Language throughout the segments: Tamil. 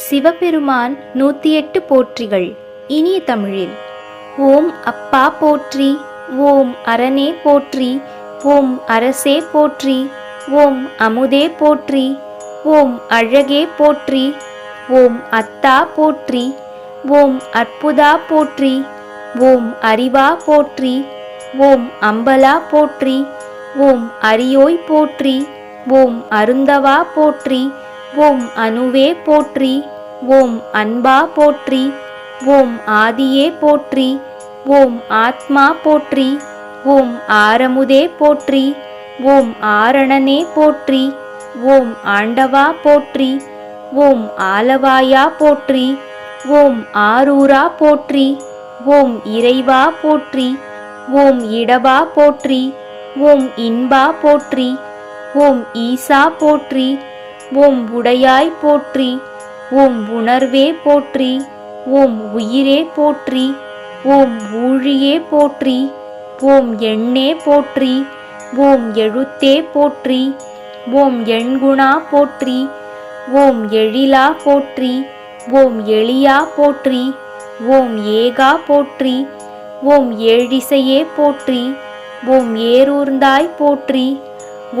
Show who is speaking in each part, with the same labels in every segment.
Speaker 1: சிவபெருமான் நூற்றி எட்டு போற்றிகள் இனிய தமிழில் ஓம் அப்பா போற்றி ஓம் அரணே போற்றி ஓம் அரசே போற்றி ஓம் அமுதே போற்றி ஓம் அழகே போற்றி ஓம் அத்தா போற்றி ஓம் அற்புதா போற்றி ஓம் அறிவா போற்றி ஓம் அம்பலா போற்றி ஓம் அரியோய் போற்றி ஓம் அருந்தவா போற்றி ஓம் அணுவே போற்றி ஓம் அன்பா போற்றி ஓம் ஆதியே போற்றி ஓம் ஆத்மா போற்றி ஓம் ஆரமுதே போற்றி ஓம் ஆரணனே போற்றி ஓம் ஆண்டவா போற்றி ஓம் ஆலவாயா போற்றி ஓம் ஆரூரா போற்றி ஓம் இறைவா போற்றி ஓம் இடபா போற்றி ஓம் இன்பா போற்றி ஓம் ஈசா போற்றி ஓம் உடையாய் போற்றி ஓம் உணர்வே போற்றி ஓம் உயிரே போற்றி ஓம் ஊழியே போற்றி ஓம் எண்ணே போற்றி ஓம் எழுத்தே போற்றி ஓம் எண்குணா போற்றி ஓம் எழிலா போற்றி ஓம் எளியா போற்றி ஓம் ஏகா போற்றி ஓம் ஏழிசையே போற்றி ஓம் ஏரூர்ந்தாய் போற்றி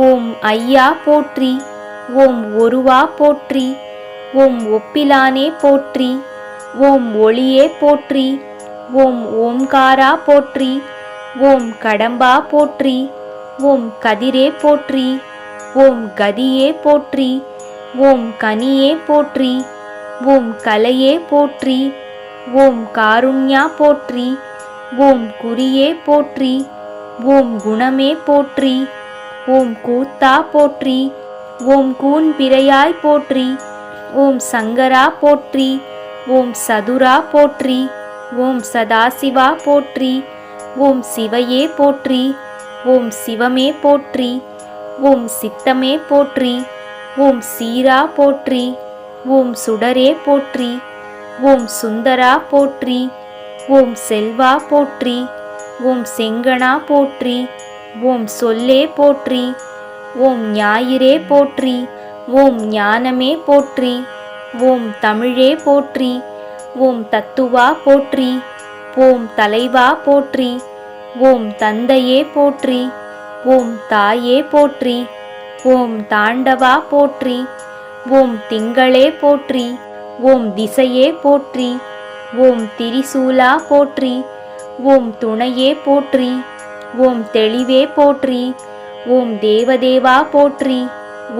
Speaker 1: ஓம் ஐயா போற்றி ஓம் ஒருவா போற்றி ஓம் ஒப்பிலானே போற்றி ஓம் ஒளியே போற்றி ஓம் ஓம்காரா போற்றி ஓம் கடம்பா போற்றி ஓம் கதிரே போற்றி ஓம் கதியே போற்றி ஓம் கனியே போற்றி ஓம் கலையே போற்றி ஓம் காருண்யா போற்றி ஓம் குறியே போற்றி ஓம் குணமே போற்றி ஓம் கூத்தா போற்றி ஓம் கூன் பிறையாய் போற்றி ஓம் சங்கரா போற்றி ஓம் சதுரா போற்றி ஓம் சதாசிவா போற்றி ஓம் சிவையே போற்றி ஓம் சிவமே போற்றி ஓம் சித்தமே போற்றி ஓம் சீரா போற்றி ஓம் சுடரே போற்றி ஓம் சுந்தரா போற்றி ஓம் செல்வா போற்றி ஓம் செங்கணா போற்றி ஓம் சொல்லே போற்றி ஓம் ஞாயிறே போற்றி ஓம் ஞானமே போற்றி ஓம் தமிழே போற்றி ஓம் தத்துவா போற்றி ஓம் தலைவா போற்றி ஓம் தந்தையே போற்றி ஓம் தாயே போற்றி ஓம் தாண்டவா போற்றி ஓம் திங்களே போற்றி ஓம் திசையே போற்றி ஓம் திரிசூலா போற்றி ஓம் துணையே போற்றி ஓம் தெளிவே போற்றி ஓம் தேவதேவா போற்றி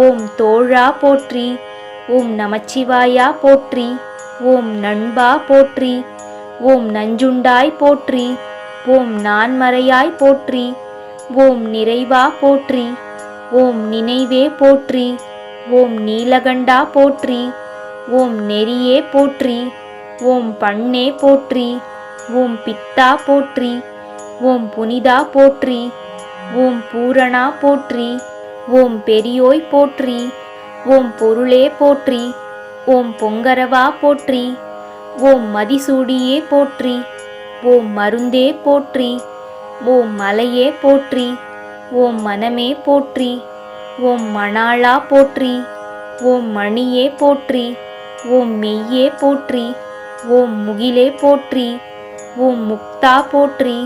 Speaker 1: ஓம் தோழா போற்றி ஓம் நமச்சிவாயா போற்றி ஓம் நண்பா போற்றி ஓம் நஞ்சுண்டாய் போற்றி ஓம் நான்மறையாய் போற்றி ஓம் நிறைவா போற்றி ஓம் நினைவே போற்றி ஓம் நீலகண்டா போற்றி ஓம் நெறியே போற்றி ஓம் பண்ணே போற்றி ஓம் பித்தா போற்றி ஓம் புனிதா போற்றி ஓம் பூரணா போற்றி ஓம் பெரியோய் போற்றி ஓம் பொருளே போற்றி ஓம் பொங்கரவா போற்றி ஓம் மதிசூடியே போற்றி ஓம் மருந்தே போற்றி ஓம் மலையே போற்றி ஓம் மனமே போற்றி ஓம் மணாளா போற்றி ஓம் மணியே போற்றி ஓம் மெய்யே போற்றி ஓம் முகிலே போற்றி ஓம் முக்தா போற்றி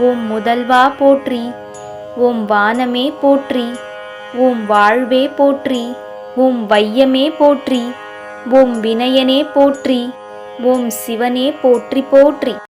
Speaker 1: ஓம் முதல்வா போற்றி ஓம் வானமே போற்றி ஓம் வாழ்வே போற்றி ஓம் வையமே போற்றி ஓம் வினயனே போற்றி ஓம் சிவனே போற்றி போற்றி.